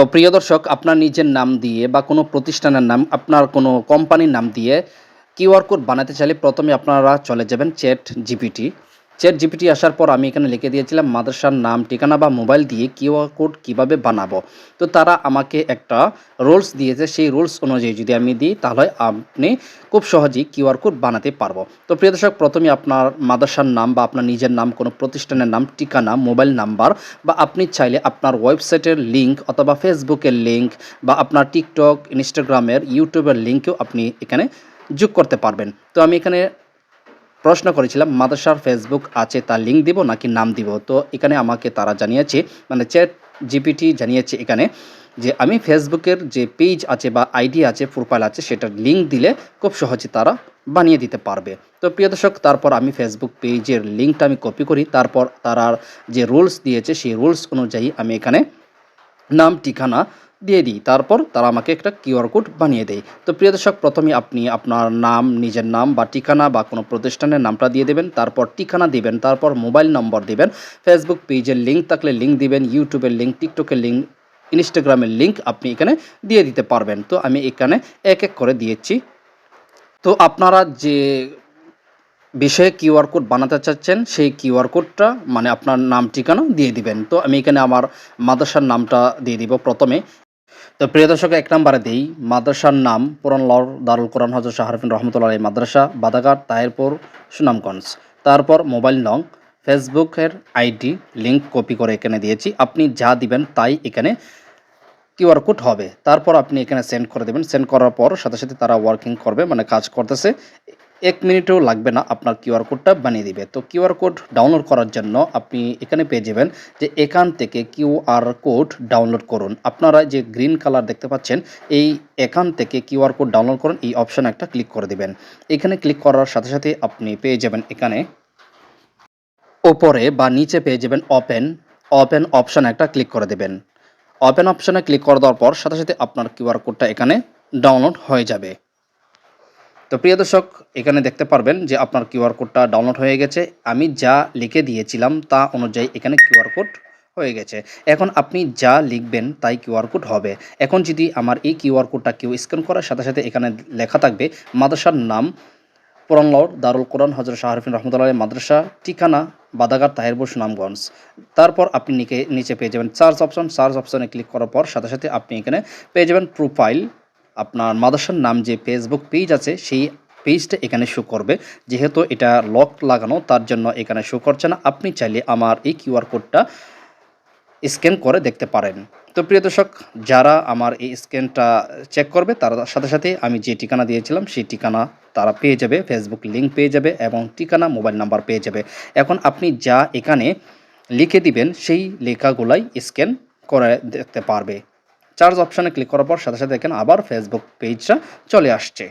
তো প্রিয় দর্শক, আপনার নিজের নাম দিয়ে বা কোনো প্রতিষ্ঠানের নাম, আপনার কোনো কোম্পানির নাম দিয়ে কিউআর কোড বানাতে চাইলে প্রথমে আপনারা চলে যাবেন চ্যাট জিপিটি। চ্যাট জিপিটি আসার পর আমি এখানে লিখে দিয়েছিলাম, মাদ্রাসার নাম, ঠিকানা বা মোবাইল দিয়ে কিউআর কোড কীভাবে বানাবো? তো তারা আমাকে একটা রুলস দিয়েছে, সেই রুলস অনুযায়ী যদি আমি দিই, তাহলে আপনি খুব সহজেই কিউআর কোড বানাতে পারব। তো প্রিয় দর্শক, প্রথমে আপনার মাদ্রাসার নাম বা আপনার নিজের নাম, কোনো প্রতিষ্ঠানের নাম, ঠিকানা, মোবাইল নাম্বার, বা আপনি চাইলে আপনার ওয়েবসাইটের লিঙ্ক অথবা ফেসবুকের লিঙ্ক বা আপনার টিকটক, ইনস্টাগ্রামের, ইউটিউবের লিঙ্কেও আপনি এখানে যোগ করতে পারবেন। তো আমি এখানে প্রশ্ন করেছিলাম, মাদ্রাসার ফেসবুক আছে, তার লিঙ্ক দিব নাকি নাম দিব? তো এখানে আমাকে তারা জানিয়েছে মানে চ্যাট জিপিটি জানিয়েছে এখানে যে, আমি ফেসবুকের যে পেজ আছে বা আইডি আছে প্রোফাইল আছে, সেটার লিঙ্ক দিলে খুব সহজে তারা বানিয়ে দিতে পারবে। তো প্রিয় দর্শক, তারপর আমি ফেসবুক পেজের লিঙ্কটা আমি কপি করি, তারপর তারা যে রুলস দিয়েছে, সেই রুলস অনুযায়ী আমি এখানে নাম, ঠিকানা দিয়ে দিই। তারপর তারা আমাকে একটা কিউআর কোড বানিয়ে দেয়। তো প্রিয় দর্শক, প্রথমে আপনি আপনার নাম, নিজের নাম বা ঠিকানা বা কোনো প্রতিষ্ঠানের নামটা দিয়ে দেবেন, তারপর ঠিকানা দিবেন, তারপর মোবাইল নম্বর দিবেন ফেসবুক পেজের লিঙ্ক থাকলে লিঙ্ক দিবেন ইউটিউবের লিঙ্ক টিকটকের লিঙ্ক ইনস্টাগ্রামের লিঙ্ক আপনি এখানে দিয়ে দিতে পারবেন। তো আমি এখানে এক এক করে দিয়েছি। তো আপনারা যে বিষয়ে কিউআর কোড বানাতে চাচ্ছেন, সেই কিউআর কোডটা মানে আপনার নাম, ঠিকানা দিয়ে দিবেন। তো আমি এখানে আমার মাদ্রাসার নামটা দিয়ে দিব প্রথমে। তো প্রিয় দর্শক, এক নম্বরে দিই, মাদ্রাসার নাম পুরান লর দারুল কোরআন হজর শাহরফিন রহমতুল্লাহ মাদ্রাসা, বাদাঘাট, তাহেরপুর, সুনামগঞ্জ। তারপর মোবাইল নং, ফেসবুকের আইডি লিঙ্ক কপি করে এখানে দিয়েছি। আপনি যা দিবেন তাই এখানে কিউআর কোড হবে। তারপর আপনি এখানে সেন্ড করে দেবেন। সেন্ড করার পর সাথে সাথে তারা ওয়ার্কিং করবে মানে কাজ করতেছে। এক মিনিটও লাগবে না আপনার কিউআর কোডটা বানিয়ে দিবে। তো কিউআর কোড ডাউনলোড করার জন্য আপনি এখানে পেয়ে যাবেন যে এখান থেকে কিউআর কোড ডাউনলোড করুন। আপনারা যে গ্রিন কালার দেখতে পাচ্ছেন, এই এখান থেকে কিউআর কোড ডাউনলোড করুন, এই অপশান একটা ক্লিক করে দিবেন। এখানে ক্লিক করার সাথে সাথে আপনি পেয়ে যাবেন এখানে ওপরে বা নিচে পেয়ে যাবেন ওপেন। ওপেন অপশানে একটা ক্লিক করে দেবেন। ওপেন অপশানে ক্লিক করে দেওয়ার পর সাথে সাথে আপনার কিউআর কোডটা এখানে ডাউনলোড হয়ে যাবে। তো প্রিয় দর্শক, এখানে দেখতে পারবেন যে আপনার কিউআর কোডটা ডাউনলোড হয়ে গেছে। আমি যা লিখে দিয়েছিলাম তা অনুযায়ী এখানে কিউআর কোড হয়ে গেছে। এখন আপনি যা লিখবেন তাই কিউআর কোড হবে। এখন যদি আমার এই কিউআর কোডটা কেউ স্ক্যান করার সাথে সাথে এখানে লেখা থাকবে, মাদ্রাসার নাম পুরানলর দারুল কোরআন হজরত শাহরফিন রহমতুল্লাহ মাদ্রাসা, ঠিকানা বাদাঘাট তাহিরপুর সুনামগঞ্জ তারপর আপনি নিচে পেয়ে যাবেন সার্চ অপশন। সার্চ অপশনে ক্লিক করার পর সাথে সাথে আপনি এখানে পেয়ে যাবেন প্রোফাইল। আপনার মাদ্রাসার নাম যে ফেসবুক পেজ আছে, সেই পেজটা এখানে শো করবে। যেহেতু এটা লক লাগানো, তার জন্য এখানে শো করছে না। আপনি চাইলে আমার এই কিউআর কোডটা স্ক্যান করে দেখতে পারেন। তো প্রিয় দর্শক, যারা আমার এই স্ক্যানটা চেক করবে, তার সাথে সাথে আমি যে ঠিকানা দিয়েছিলাম, সেই ঠিকানা তারা পেয়ে যাবে ফেসবুক লিঙ্ক পেয়ে যাবে এবং ঠিকানা মোবাইল নাম্বার পেয়ে যাবে। এখন আপনি যা এখানে লিখে দিবেন, সেই লেখাগুলাই স্ক্যান করে দেখতে পারবে। চার্জ অপশানে ক্লিক করার পর সাথে সাথে এখানে আবার ফেসবুক পেজটা চলে আসছে।